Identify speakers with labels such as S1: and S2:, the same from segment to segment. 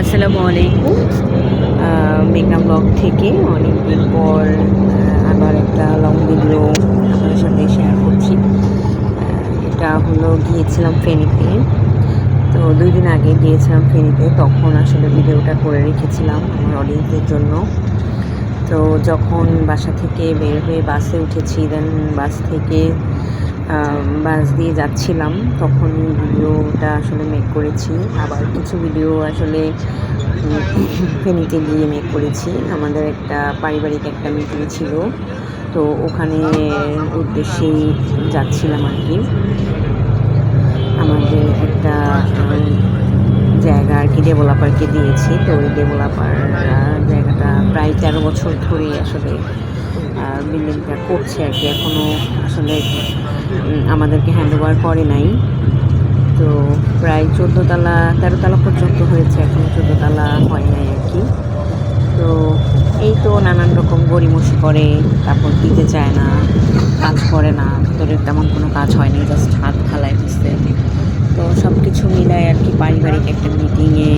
S1: আসসালামু আলাইকুম। মেঘনা ব্লগ থেকে অনেকদিন পর আবার একটা লং ভিডিও আপনাদের সাথে শেয়ার করছি। এটা হলো গিয়েছিলাম ফেনীতে। তো দুই দিন আগে গিয়েছিলাম ফেনীতে, তখন আসলে ভিডিওটা করে রেখেছিলাম আমার অডিয়েন্সদের জন্য। তো যখন বাসা থেকে বের হয়ে বাসে উঠেছি দেন বাস থেকে বাস দিয়ে যাচ্ছিলাম, তখন ভিডিওটা আসলে মেক করেছি। আবার কিছু ভিডিও আসলে ফেনীতে গিয়ে মেক করেছি। আমাদের একটা পারিবারিক একটা মিটিং ছিল। তো ওখানে উদ্দেশ্যেই যাচ্ছিলাম আর কি। আমাদের একটা জায়গা আর কি ডেভেলপারকে দিয়েছি। তো ওই ডেভেলপার জায়গাটা প্রায় তেরো বছর ধরে আসলে বিল্ডিংটা করছে আর কি। এখনও আসলে আমাদেরকে হ্যান্ড ওভার করে নাই। তো প্রায় চোদ্দ তালা তেরো তালা পর্যন্ত হয়েছে, এখন চোদ্দ তালা হয় নাই আর কি। তো এই তো নানান রকম গড়িমসি করে, তারপর দিতে চায় না, কাজ করে না, ভিতরে তেমন কোনো কাজ হয়নি জাস্ট হাত ঢালাই দিচ্ছে তো সব কিছু মিলায় আর কি পারিবারিক একটা মিটিংয়ে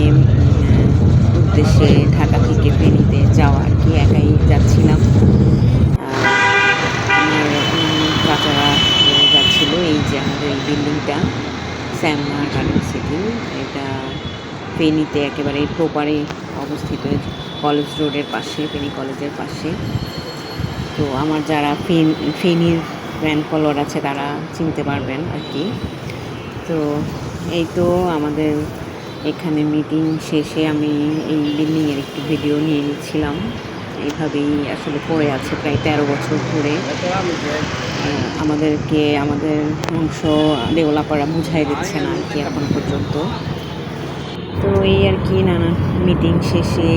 S1: উদ্দেশ্যে ঢাকা থেকে ফেনীতে যাওয়া আর কি, একাই যাচ্ছিলাম আহ, আমার উম, চাচারা আহ, যাচ্ছিল এই যে আমাদের এই বিল্ডিংটা শ্যামনা গার্ডেন সিটি, এটা ফেনীতে একেবারে প্রপারে অবস্থিত কলেজ রোডের পাশে, ফেনী কলেজের পাশে। তো আমার যারা ফেন, ফেনীর ফ্যান ফলোয়ার আছে, তারা চিনতে পারবেন আর কি। তো এই তো আমাদের এখানে মিটিং শেষে আমি এই বিল্ডিংয়ের একটি ভিডিও নিয়ে নিচ্ছিলাম। এইভাবেই আসলে পড়ে আছে প্রায় তেরো বছর ধরে। আমাদেরকে, আমাদের অংশ ডেভেলপাররা বুঝাই দিচ্ছে না আর কি এখন পর্যন্ত। তো এই আর কি নানা মিটিং শেষে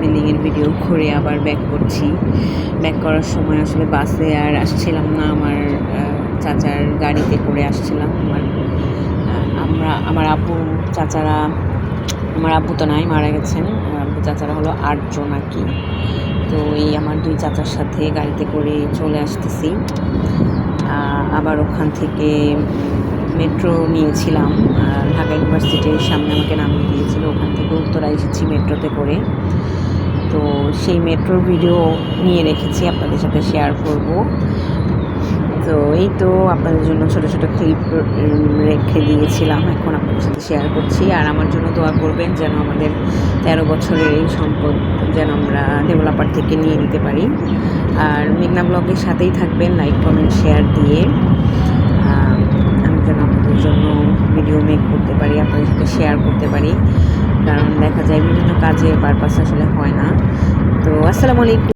S1: বিল্ডিংয়ের ভিডিও করে আবার ব্যাক করছি। ব্যাক করার সময় আসলে বাসে আর আসছিলাম না, আমার চাচার গাড়িতে করে আসছিলাম। আমার আমরা, আমার আব্বু, চাচারা, আমার আব্বু তো নাই, মারা গেছেন। চাচারা হলো আটজন আর কি। তো এই আমার দুই চাচার সাথে গাড়িতে করে চলে আসতেছি। আবার ওখান থেকে মেট্রো নিয়েছিলাম। ঢাকা ইউনিভার্সিটির সামনে আমাকে নামিয়ে দিয়েছিল। ওখান থেকে উত্তরা এসেছি মেট্রোতে করে। তো সেই মেট্রোর ভিডিও নিয়ে রেখেছি। আপনাদের সাথে শেয়ার করব। তো এই তো আপনাদের জন্য ছোট ছোট ক্লিপ রেখে দিয়েছিলাম। এখন আপনাদের সাথে শেয়ার করছি। আর আমার জন্য দোয়া করবেন যেন আমাদের তেরো বছরের এই সম্পদ যেন আমরা ডেভেলপার থেকে নিয়ে নিতে পারি। আর মেঘনা ব্লগের সাথেই থাকবেন লাইক কমেন্ট শেয়ার দিয়ে। আমি যেন আপনাদের জন্য ভিডিও মেক করতে পারি, আপনাদের সাথে শেয়ার করতে পারি। কারণ দেখা যায় বিভিন্ন কাজে পারপাস আসলে হয় না। তো আসসালামু আলাইকুম।